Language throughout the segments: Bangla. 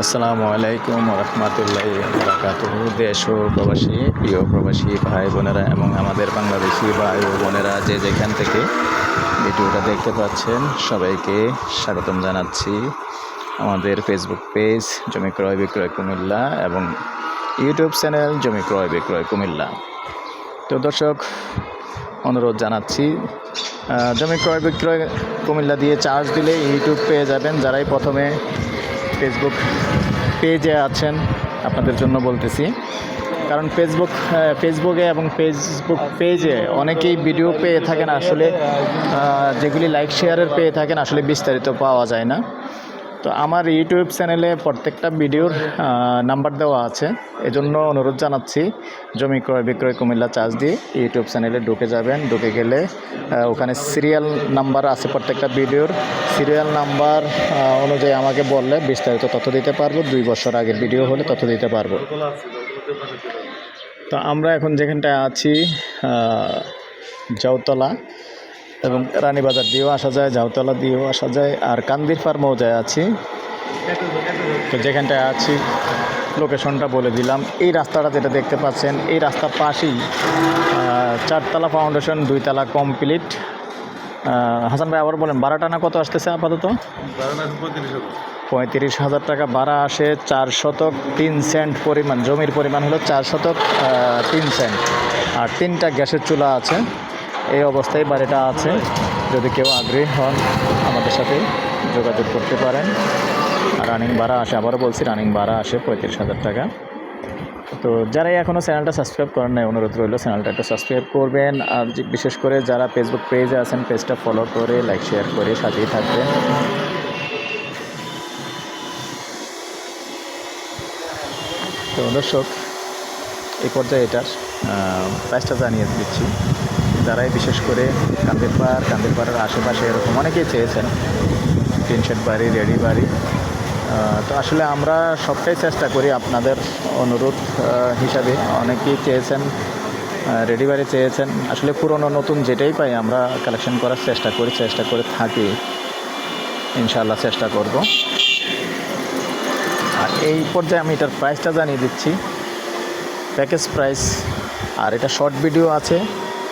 আসসালামু আলাইকুম রহমতুল্লাহ বারাকাত দেশ ও প্রবাসী, প্রিয় প্রবাসী ভাই বোনেরা এবং আমাদের বাংলাদেশি ভাই ও বোনেরা যে যেখান থেকে ভিডিওটা দেখতে পাচ্ছেন, সবাইকে স্বাগতম জানাচ্ছি। আমাদের ফেসবুক পেজ জমি ক্রয় বিক্রয় কুমিল্লা এবং ইউটিউব চ্যানেল জমি ক্রয় বিক্রয় কুমিল্লা। তো দর্শক, অনুরোধ জানাচ্ছি জমি ক্রয় বিক্রয় কুমিল্লা দিয়ে চার্জ দিলে ইউটিউব পেয়ে যাবেন। যারাই প্রথমে ফেসবুক পেজে আছেন, আপনাদের জন্য বলতেছি। কারণ ফেসবুক ফেসবুকে এবং ফেসবুক পেজে অনেকেই ভিডিও পেয়ে থাকেন, আসলে যেগুলি লাইক শেয়ারের পেয়ে থাকেন, আসলে বিস্তারিত পাওয়া যায় না। তো আমার ইউটিউব চ্যানেলে প্রত্যেকটা ভিডিওর নাম্বার দেওয়া আছে। এজন্য অনুরোধ জানাচ্ছি, জমি ক্রয়, বিক্রয়, কুমিল্লা চার্জ দিয়ে ইউটিউব চ্যানেলে ঢুকে যাবেন। ঢুকে গেলে ওখানে সিরিয়াল নাম্বার আছে প্রত্যেকটা ভিডিওর। সিরিয়াল নাম্বার অনুযায়ী আমাকে বললে বিস্তারিত তথ্য দিতে পারব। দুই বছর আগের ভিডিও হলে তথ্য দিতে পারব। তো আমরা এখন যেখানটায় আছি জাউতলা। এবং রানীবাজার দিয়েও আসা যায় জাউতলা দিয়েও আসা যায় আর কান্দির ফার মৌজায় আছি। তো যেখানটায় আছি লোকেশনটা বলে দিলাম। এই রাস্তাটা যেটা দেখতে পাচ্ছেন এই রাস্তার পাশেই চারতলা ফাউন্ডেশন দুইতলা কমপ্লিট। হাসান ভাই আবার বলেন ভাড়া টানা কত আসতেছে আপাতত? পঁয়ত্রিশ হাজার। টাকা ভাড়া আসে চার শতক তিন সেন্ট পরিমাণ জমির পরিমাণ হলো চার শতক তিন সেন্ট। আর তিনটা গ্যাসের চুলা আছে। এই অবস্থায় বাড়িটা আছে। যদি কেউ আগ্রহী হন, আমাদের সাথে যোগাযোগ করতে পারেন। আর রানিং ভাড়া আসে, আবারও বলছি রানিং ভাড়া আসে পঁয়ত্রিশ হাজার টাকা। তো যারা এখনও চ্যানেলটা সাবস্ক্রাইব করেন নাই, অনুরোধ রইল চ্যানেলটা একটু সাবস্ক্রাইব করবেন। আর বিশেষ করে যারা ফেসবুক পেজে আছেন পেজটা ফলো করে লাইক শেয়ার করে সাথেই থাকবেন। তো দর্শক এই পর্যায়ে এটার প্রাইসটা জানিয়ে দিচ্ছি। যারাই বিশেষ করে কান্দির পাড়, কান্দির পাড়ের আশেপাশে এরকম অনেকেই চেয়েছেন। টিন শেড বাড়ি, রেডি বাড়ি। তো আসলে আমরা সবটাই চেষ্টা করি আপনাদের অনুরোধ হিসাবে। অনেকেই চেয়েছেন রেডি বাড়ি চেয়েছেন। আসলে পুরনো, নতুন যেটাই পাই আমরা কালেকশন করার চেষ্টা করি, চেষ্টা করে থাকি। ইনশাআল্লাহ চেষ্টা করব। আর এই পর্যায়ে আমি এটার প্রাইসটা জানিয়ে দিচ্ছি। প্যাকেজ প্রাইস আর এটা শর্ট ভিডিও আছে।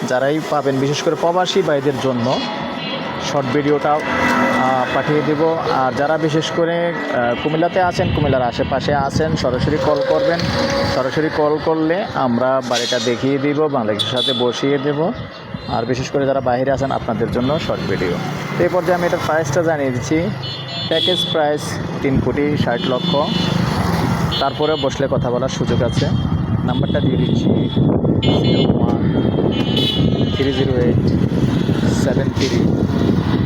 যারাই পাবেন, বিশেষ করে প্রবাসী ভাইদের জন্য শর্ট ভিডিওটা পাঠিয়ে দেব। আর যারা বিশেষ করে কুমিল্লাতে আছেন, কুমিল্লার আশেপাশে আছেন, সরাসরি কল করবেন। সরাসরি কল করলে আমরা বাড়িটা দেখিয়ে দিব, বাংলাদেশের সাথে বসিয়ে দেব। আর বিশেষ করে যারা বাইরে আছেন, আপনাদের জন্য শর্ট ভিডিও তো এই পর্যায়ে আমি এটার প্রাইসটা জানিয়ে দিচ্ছি। প্যাকেজ প্রাইস তিন কোটি ষাট লক্ষ। তারপরে বসলে কথা বলার সুযোগ আছে। নাম্বারটা দিয়ে দিচ্ছি। Zero eight seven three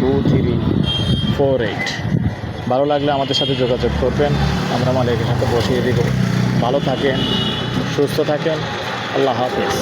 two three four eight ভালো লাগলে আমাদের সাথে যোগাযোগ করবেন। আমরা মালিকের সাথে বসিয়ে দিব। ভালো থাকেন, সুস্থ থাকেন। আল্লাহ হাফেজ।